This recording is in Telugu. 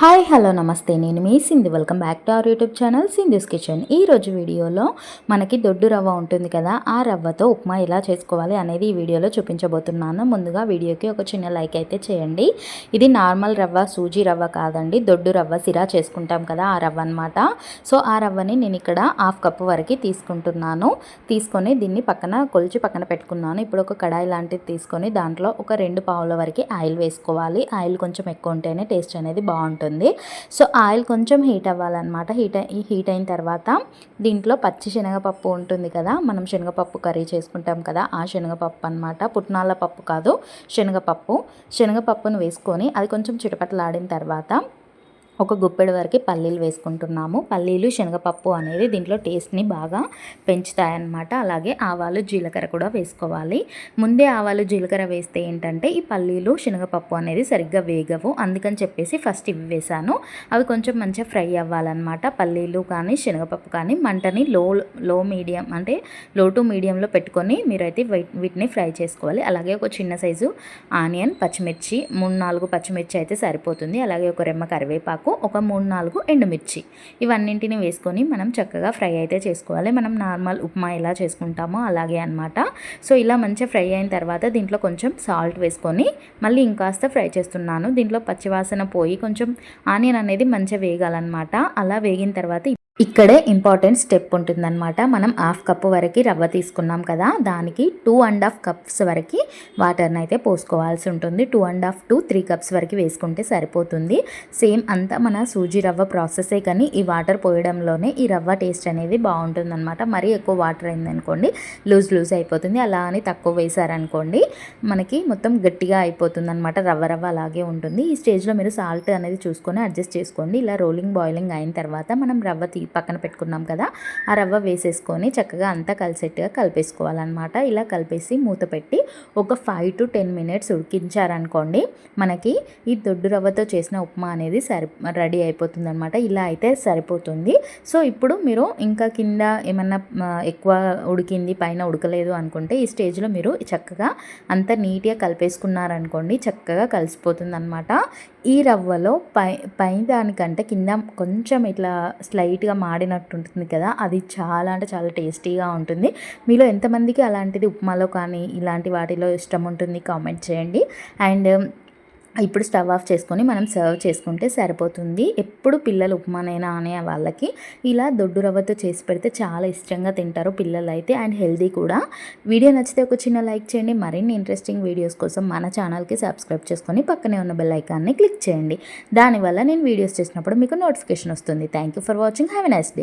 Hi hello namaste. నేను మీ Sindhu. Welcome back to our YouTube channel Sindhu's Kitchen. ఈ రోజు వీడియోలో మనకి దొడ్డు రవ్వ ఉంటుంది కదా ఆ రవ్వతో ఉప్మా ఎలా చేసుకోవాలి అనేది ఈ వీడియోలో చూపించబోతున్నాను. ముందుగా వీడియోకి ఒక చిన్న లైక్ అయితే చేయండి. ఇది నార్మల్ రవ్వ సూజీ రవ్వ కాదండి. దొడ్డు రవ్వ సిరా చేసుకుంటాం కదా ఆ రవ్వ అనమాట సో ఆ రవ్వని నేను ఇక్కడ హాఫ్ కప్ వరకు తీసుకుంటున్నాను. తీసుకొని దీన్ని పక్కన కొలిచి పక్కన పెట్టుకున్నాను. ఇప్పుడు ఒక కడాయి లాంటిది తీసుకొని దాంట్లో ఒక రెండు పావుల వరకు ఆయిల్ వేసుకోవాలి. ఆయిల్ కొంచెం ఎక్కువ ఉంటేనే టేస్ట్ అనేది బాగుంటుంది. ఉంటుంది సో ఆయిల్ కొంచెం హీట్ అవ్వాలన్నమాట. హీట్ హీట్ అయిన తర్వాత దీంట్లో పచ్చి శనగపప్పు ఉంటుంది కదా మనం శనగపప్పు కర్రీ చేసుకుంటాం కదా ఆ శనగపప్పు అనమాట పుట్నాల పప్పు కాదు శనగపప్పు. శనగపప్పును వేసుకొని అది కొంచెం చిటపట్లాడిన తర్వాత ఒక గుప్పెడు వరకు పల్లీలు వేసుకుంటున్నాము. పల్లీలు శనగపప్పు అనేది దీంట్లో టేస్ట్ని బాగా పెంచుతాయన్నమాట. అలాగే ఆవాలు జీలకర్ర కూడా వేసుకోవాలి. ముందే ఆవాలు జీలకర్ర వేస్తే ఏంటంటే ఈ పల్లీలు శనగపప్పు అనేది సరిగ్గా వేగవు. అందుకని చెప్పేసి ఫస్ట్ ఇవి వేసాను అవి కొంచెం మంచిగా ఫ్రై అవ్వాలన్నమాట. పల్లీలు కానీ శనగపప్పు కానీ మంటని లో లో మీడియం అంటే లో టు మీడియంలో పెట్టుకొని మీరైతే వీటిని ఫ్రై చేసుకోవాలి. అలాగే ఒక చిన్న సైజు ఆనియన్ పచ్చిమిర్చి మూడు నాలుగు పచ్చిమిర్చి అయితే సరిపోతుంది. అలాగే ఒక రెమ్మ కరివేపాకు ఒక మూడు నాలుగు ఎండుమిర్చి. ఇవన్నింటిని వేసుకొని మనం చక్కగా ఫ్రై అయితే చేసుకోవాలి. మనం నార్మల్ ఉప్మా ఎలా చేసుకుంటామో అలాగే అనమాట సో ఇలా మంచిగా ఫ్రై అయిన తర్వాత దీంట్లో కొంచెం సాల్ట్ వేసుకొని మళ్ళీ ఇంకాస్త ఫ్రై చేస్తున్నాను. దీంట్లో పచ్చివాసన పోయి కొంచెం ఆనియన్ అనేది మంచిగా వేగాలన్నమాట. అలా వేగిన తర్వాత ఇక్కడే ఇంపార్టెంట్ స్టెప్ ఉంటుందన్నమాట. మనం హాఫ్ కప్ వరకు రవ్వ తీసుకున్నాం కదా దానికి టూ అండ్ హాఫ్ కప్స్ వరకు వాటర్ని అయితే పోసుకోవాల్సి ఉంటుంది. Two and half to three cups వరకు వేసుకుంటే సరిపోతుంది. సేమ్ అంతా మన సూజీ రవ్వ ప్రాసెసే కానీ ఈ వాటర్ పోయడంలోనే ఈ రవ్వ టేస్ట్ అనేది బాగుంటుందన్నమాట. మరీ ఎక్కువ వాటర్ అయిందనుకోండి లూజ్ లూజ్ అయిపోతుంది. అలా అని తక్కువ వేశారనుకోండి మనకి మొత్తం గట్టిగా అయిపోతుంది అనమాట రవ్వ రవ్వ అలాగే ఉంటుంది. ఈ స్టేజ్లో మీరు సాల్ట్ అనేది చూసుకొని అడ్జస్ట్ చేసుకోండి. ఇలా రోలింగ్ బాయిలింగ్ అయిన తర్వాత మనం రవ్వ తీ పక్కన పెట్టుకున్నాం కదా ఆ రవ్వ వేసేసుకొని చక్కగా అంతా కలిసేట్టుగా కలిపేసుకోవాలన్నమాట. ఇలా కలిపేసి మూత పెట్టి ఒక ఫైవ్ టు టెన్ మినిట్స్ ఉడికించారనుకోండి మనకి ఈ దొడ్డు రవ్వతో చేసిన ఉప్మా అనేది సరి రెడీ అయిపోతుంది అనమాట ఇలా అయితే సరిపోతుంది. సో ఇప్పుడు మీరు ఇంకా కింద ఏమన్నా ఎక్కువ ఉడికింది పైన ఉడకలేదు అనుకుంటే ఈ స్టేజ్లో మీరు చక్కగా అంత నీట్గా కలిపేసుకున్నారనుకోండి చక్కగా కలిసిపోతుంది అనమాట ఈ రవ్వలో పై పై దానికంటే కింద కొంచెం ఇట్లా స్లైట్గా మాడినట్టు ఉంటుంది కదా అది చాలా అంటే చాలా టేస్టీగా ఉంటుంది. మీలో ఎంతమందికి అలాంటిది ఉప్మాలో కానీ ఇలాంటి వాటిలో ఇష్టం ఉంటుంది కామెంట్ చేయండి. అండ్ ఇప్పుడు స్టవ్ ఆఫ్ చేసుకొని మనం సర్వ్ చేసుకుంటే సరిపోతుంది. ఎప్పుడు పిల్లలు ఉప్మానైనా అనే వాళ్ళకి ఇలా దొడ్డు రవ్వతో చేసి పెడితే చాలా ఇష్టంగా తింటారు పిల్లలు అయితే అండ్ హెల్దీ కూడా. వీడియో నచ్చితే ఒక చిన్న లైక్ చేయండి. మరిన్ని ఇంట్రెస్టింగ్ వీడియోస్ కోసం మన ఛానల్కి సబ్స్క్రైబ్ చేసుకొని పక్కనే ఉన్న బెల్ ఐకాన్ని క్లిక్ చేయండి. దానివల్ల నేను వీడియోస్ చేసినప్పుడు మీకు నోటిఫికేషన్ వస్తుంది. Thank you for watching. Have a nice day.